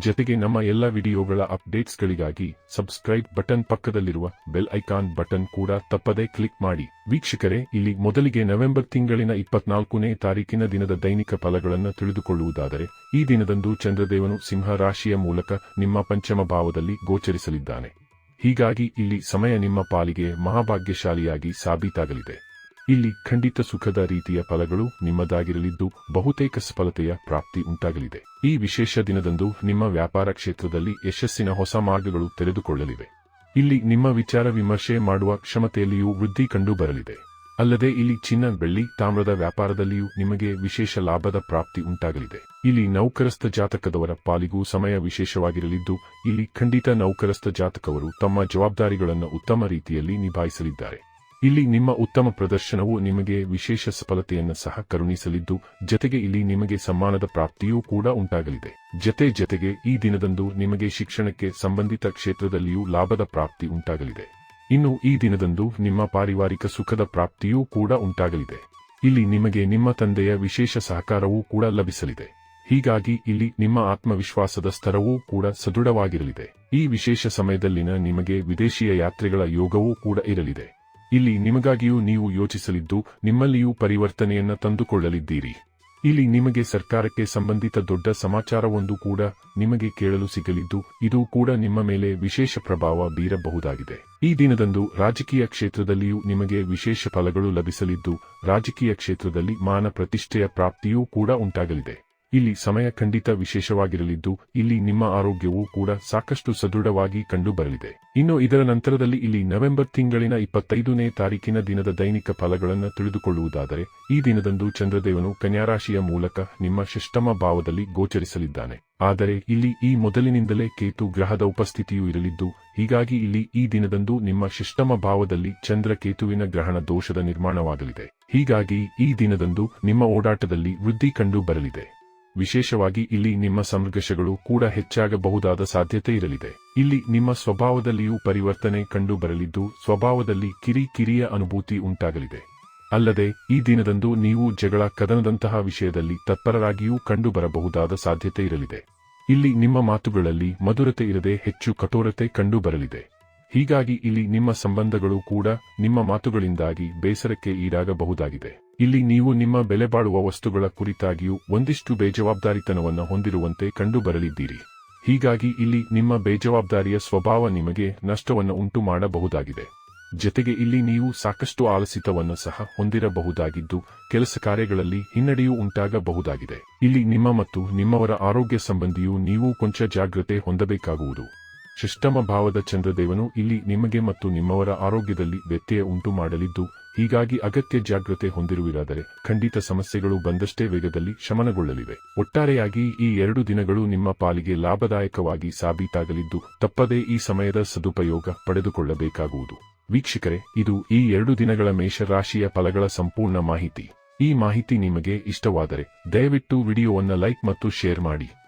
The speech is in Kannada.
ಜೊತೆಗೆ ನಮ್ಮ ಎಲ್ಲ ವಿಡಿಯೋಗಳ ಅಪ್ಡೇಟ್ಸ್ಗಳಿಗಾಗಿ ಸಬ್ಸ್ಕ್ರೈಬ್ ಬಟನ್ ಪಕ್ಕದಲ್ಲಿರುವ ಬೆಲ್ ಐಕಾನ್ ಬಟನ್ ಕೂಡ ತಪ್ಪದೇ ಕ್ಲಿಕ್ ಮಾಡಿ. ವೀಕ್ಷಕರೇ, ಇಲ್ಲಿ ಮೊದಲಿಗೆ ನವೆಂಬರ್ ತಿಂಗಳಿನ ಇಪ್ಪತ್ನಾಲ್ಕನೇ ತಾರೀಕಿನ ದಿನದ ದೈನಿಕ ಫಲಗಳನ್ನು ತಿಳಿದುಕೊಳ್ಳುವುದಾದರೆ, ಈ ದಿನದಂದು ಚಂದ್ರದೇವನು ಸಿಂಹ ರಾಶಿಯ ಮೂಲಕ ನಿಮ್ಮ ಪಂಚಮ ಭಾವದಲ್ಲಿ ಗೋಚರಿಸಲಿದ್ದಾನೆ. ಹೀಗಾಗಿ ಇಲ್ಲಿ ಸಮಯ ನಿಮ್ಮ ಪಾಲಿಗೆ ಮಹಾಭಾಗ್ಯಶಾಲಿಯಾಗಿ ಸಾಬೀತಾಗಲಿದೆ. ಇಲ್ಲಿ ಖಂಡಿತ ಸುಖದ ರೀತಿಯ ಫಲಗಳು ನಿಮ್ಮದಾಗಿರಲಿದ್ದು ಬಹುತೇಕ ಸಫಲತೆಯ ಪ್ರಾಪ್ತಿ ಉಂಟಾಗಲಿದೆ. ಈ ವಿಶೇಷ ದಿನದಂದು ನಿಮ್ಮ ವ್ಯಾಪಾರ ಕ್ಷೇತ್ರದಲ್ಲಿ ಯಶಸ್ಸಿನ ಹೊಸ ಮಾರ್ಗಗಳು ತೆರೆದುಕೊಳ್ಳಲಿವೆ. ಇಲ್ಲಿ ನಿಮ್ಮ ವಿಚಾರ ವಿಮರ್ಶೆ ಮಾಡುವ ಕ್ಷಮತೆಯಲ್ಲಿಯೂ ವೃದ್ಧಿ ಕಂಡು ಬರಲಿದೆ ಅಲ್ಲದೆ ಇಲ್ಲಿ ಚಿನ್ನ, ಬೆಳ್ಳಿ, ತಾಮ್ರದ ವ್ಯಾಪಾರದಲ್ಲಿಯೂ ನಿಮಗೆ ವಿಶೇಷ ಲಾಭದ ಪ್ರಾಪ್ತಿ ಉಂಟಾಗಲಿದೆ. ಇಲ್ಲಿ ನೌಕರಸ್ಥ ಜಾತಕದವರ ಪಾಲಿಗೂ ಸಮಯ ವಿಶೇಷವಾಗಿರಲಿದ್ದು, ಇಲ್ಲಿ ಖಂಡಿತ ನೌಕರಸ್ಥ ಜಾತಕವರು ತಮ್ಮ ಜವಾಬ್ದಾರಿಗಳನ್ನು ಉತ್ತಮ ರೀತಿಯಲ್ಲಿ ನಿಭಾಯಿಸಲಿದ್ದಾರೆ. ಇಲ್ಲಿ ನಿಮ್ಮ ಉತ್ತಮ ಪ್ರದರ್ಶನವು ನಿಮಗೆ ವಿಶೇಷ ಸಫಲತೆಯನ್ನು ಸಹ ಕರುಣಿಸಲಿದ್ದು, ಜತೆಗೆ ಇಲ್ಲಿ ನಿಮಗೆ ಸಮ್ಮಾನದ ಪ್ರಾಪ್ತಿಯೂ ಕೂಡ ಉಂಟಾಗಲಿದೆ. ಜತೆ ಜತೆಗೆ ಈ ದಿನದಂದು ನಿಮಗೆ ಶಿಕ್ಷಣಕ್ಕೆ ಸಂಬಂಧಿತ ಕ್ಷೇತ್ರದಲ್ಲಿಯೂ ಲಾಭದ ಪ್ರಾಪ್ತಿ ಉಂಟಾಗಲಿದೆ. ಇನ್ನು ಈ ದಿನದಂದು ನಿಮ್ಮ ಪಾರಿವಾರಿಕ ಸುಖದ ಪ್ರಾಪ್ತಿಯೂ ಕೂಡ ಉಂಟಾಗಲಿದೆ. ಇಲ್ಲಿ ನಿಮಗೆ ನಿಮ್ಮ ತಂದೆಯ ವಿಶೇಷ ಸಹಕಾರವೂ ಕೂಡ ಲಭಿಸಲಿದೆ. ಹೀಗಾಗಿ ಇಲ್ಲಿ ನಿಮ್ಮ ಆತ್ಮವಿಶ್ವಾಸದ ಸ್ತರವೂ ಕೂಡ ಸದೃಢವಾಗಿರಲಿದೆ. ಈ ವಿಶೇಷ ಸಮಯದಲ್ಲಿನ ನಿಮಗೆ ವಿದೇಶಿಯ ಯಾತ್ರೆಗಳ ಯೋಗವೂ ಕೂಡ ಇರಲಿದೆ. ಇಲ್ಲಿ ನಿಮಗಾಗಿಯೂ ನೀವು ಯೋಚಿಸಲಿದ್ದು, ನಿಮ್ಮಲ್ಲಿಯೂ ಪರಿವರ್ತನೆಯನ್ನ ತಂದುಕೊಳ್ಳಲಿದ್ದೀರಿ. ಇಲ್ಲಿ ನಿಮಗೆ ಸರ್ಕಾರಕ್ಕೆ ಸಂಬಂಧಿತ ದೊಡ್ಡ ಸಮಾಚಾರವೊಂದು ಕೂಡ ನಿಮಗೆ ಕೇಳಲು ಸಿಗಲಿದ್ದು, ಇದು ಕೂಡ ನಿಮ್ಮ ಮೇಲೆ ವಿಶೇಷ ಪ್ರಭಾವ ಬೀರಬಹುದಾಗಿದೆ. ಈ ದಿನದಂದು ರಾಜಕೀಯ ಕ್ಷೇತ್ರದಲ್ಲಿಯೂ ನಿಮಗೆ ವಿಶೇಷ ಫಲಗಳು ಲಭಿಸಲಿದ್ದು, ರಾಜಕೀಯ ಕ್ಷೇತ್ರದಲ್ಲಿ ಮಾನ ಪ್ರತಿಷ್ಠೆಯ ಪ್ರಾಪ್ತಿಯೂ ಕೂಡ ಉಂಟಾಗಲಿದೆ. ಇಲ್ಲಿ ಸಮಯ ಖಂಡಿತ ವಿಶೇಷವಾಗಿರಲಿದ್ದು, ಇಲ್ಲಿ ನಿಮ್ಮ ಆರೋಗ್ಯವೂ ಕೂಡ ಸಾಕಷ್ಟು ಸದೃಢವಾಗಿ ಕಂಡುಬರಲಿದೆ. ಇನ್ನು ಇದರ ನಂತರದಲ್ಲಿ ಇಲ್ಲಿ ನವೆಂಬರ್ ತಿಂಗಳಿನ ಇಪ್ಪತ್ತೈದನೇ ತಾರೀಕಿನ ದಿನದ ದೈನಿಕ ಫಲಗಳನ್ನು ತಿಳಿದುಕೊಳ್ಳುವುದಾದರೆ, ಈ ದಿನದಂದು ಚಂದ್ರದೇವನು ಕನ್ಯಾರಾಶಿಯ ಮೂಲಕ ನಿಮ್ಮ ಷಷ್ಟಮ ಭಾವದಲ್ಲಿ ಗೋಚರಿಸಲಿದ್ದಾನೆ. ಆದರೆ ಇಲ್ಲಿ ಈ ಮೊದಲಿನಿಂದಲೇ ಕೇತು ಗ್ರಹದ ಉಪಸ್ಥಿತಿಯೂ ಇರಲಿದ್ದು, ಹೀಗಾಗಿ ಇಲ್ಲಿ ಈ ದಿನದಂದು ನಿಮ್ಮ ಷಷ್ಟಮ ಭಾವದಲ್ಲಿ ಚಂದ್ರ ಕೇತುವಿನ ಗ್ರಹಣ ದೋಷದ ನಿರ್ಮಾಣವಾಗಲಿದೆ. ಹೀಗಾಗಿ ಈ ದಿನದಂದು ನಿಮ್ಮ ಓಡಾಟದಲ್ಲಿ ವೃದ್ಧಿ ಕಂಡು ಬರಲಿದೆ ವಿಶೇಷವಾಗಿ ಇಲ್ಲಿ ನಿಮ್ಮ ಸಂಘರ್ಷಗಳು ಕೂಡ ಹೆಚ್ಚಾಗಬಹುದಾದ ಸಾಧ್ಯತೆ ಇರಲಿದೆ. ಇಲ್ಲಿ ನಿಮ್ಮ ಸ್ವಭಾವದಲ್ಲಿಯೂ ಪರಿವರ್ತನೆ ಕಂಡು ಬರಲಿದ್ದು ಸ್ವಭಾವದಲ್ಲಿ ಕಿರಿ ಕಿರಿಯ ಅನುಭೂತಿ ಉಂಟಾಗಲಿದೆ. ಅಲ್ಲದೆ, ಈ ದಿನದಂದು ನೀವು ಜಗಳ ಕದನದಂತಹ ವಿಷಯದಲ್ಲಿ ತತ್ಪರರಾಗಿಯೂ ಕಂಡುಬರಬಹುದಾದ ಸಾಧ್ಯತೆ ಇರಲಿದೆ. ಇಲ್ಲಿ ನಿಮ್ಮ ಮಾತುಗಳಲ್ಲಿ ಮಧುರತೆ ಇರದೆ ಹೆಚ್ಚು ಕಠೋರತೆ ಕಂಡು ಬರಲಿದೆ ಹೀಗಾಗಿ ಇಲ್ಲಿ ನಿಮ್ಮ ಸಂಬಂಧಗಳು ಕೂಡ ನಿಮ್ಮ ಮಾತುಗಳಿಂದಾಗಿ ಬೇಸರಕ್ಕೆ ಈಡಾಗಬಹುದಾಗಿದೆ. ಇಲ್ಲಿ ನೀವು ನಿಮ್ಮ ಬೆಲೆಬಾಳುವ ವಸ್ತುಗಳ ಕುರಿತಾಗಿಯೂ ಒಂದಿಷ್ಟು ಬೇಜವಾಬ್ದಾರಿತನವನ್ನು ಹೊಂದಿರುವಂತೆ ಕಂಡುಬರಲಿದ್ದೀರಿ. ಹೀಗಾಗಿ ಇಲ್ಲಿ ನಿಮ್ಮ ಬೇಜವಾಬ್ದಾರಿಯ ಸ್ವಭಾವ ನಿಮಗೆ ನಷ್ಟವನ್ನು ಉಂಟು ಮಾಡಬಹುದಾಗಿದೆ ಜತೆಗೆ ಇಲ್ಲಿ ನೀವು ಸಾಕಷ್ಟು ಆಲಸಿತವನ್ನು ಸಹ ಹೊಂದಿರಬಹುದಾಗಿದ್ದು, ಕೆಲಸ ಕಾರ್ಯಗಳಲ್ಲಿ ಹಿನ್ನಡೆಯೂ ಉಂಟಾಗಬಹುದಾಗಿದೆ. ಇಲ್ಲಿ ನಿಮ್ಮ ಮತ್ತು ನಿಮ್ಮವರ ಆರೋಗ್ಯ ಸಂಬಂಧಿಯೂ ನೀವು ಕೊಂಚ ಜಾಗ್ರತೆ ಹೊಂದಬೇಕಾಗುವುದು. ಷಷ್ಟಮ ಭಾವದ ಚಂದ್ರದೇವನು ಇಲ್ಲಿ ನಿಮಗೆ ಮತ್ತು ನಿಮ್ಮವರ ಆರೋಗ್ಯದಲ್ಲಿ ವ್ಯತ್ಯಯ ಉಂಟು ಮಾಡಲಿದ್ದು, ಹೀಗಾಗಿ ಅಗತ್ಯ ಜಾಗ್ರತೆ ಹೊಂದಿರುವಿರಾದರೆ ಖಂಡಿತ ಸಮಸ್ಯೆಗಳು ಬಂದಷ್ಟೇ ವೇಗದಲ್ಲಿ ಶಮನಗೊಳ್ಳಲಿವೆ. ಒಟ್ಟಾರೆಯಾಗಿ ಈ ಎರಡು ದಿನಗಳು ನಿಮ್ಮ ಪಾಲಿಗೆ ಲಾಭದಾಯಕವಾಗಿ ಸಾಬೀತಾಗಲಿದ್ದು, ತಪ್ಪದೇ ಈ ಸಮಯದ ಸದುಪಯೋಗ ಪಡೆದುಕೊಳ್ಳಬೇಕಾಗುವುದು. ವೀಕ್ಷಕರೇ, ಇದು ಈ ಎರಡು ದಿನಗಳ ಮೇಷರಾಶಿಯ ಫಲಗಳ ಸಂಪೂರ್ಣ ಮಾಹಿತಿ. ಈ ಮಾಹಿತಿ ನಿಮಗೆ ಇಷ್ಟವಾದರೆ ದಯವಿಟ್ಟು ವಿಡಿಯೋವನ್ನು ಲೈಕ್ ಮತ್ತು ಶೇರ್ ಮಾಡಿ.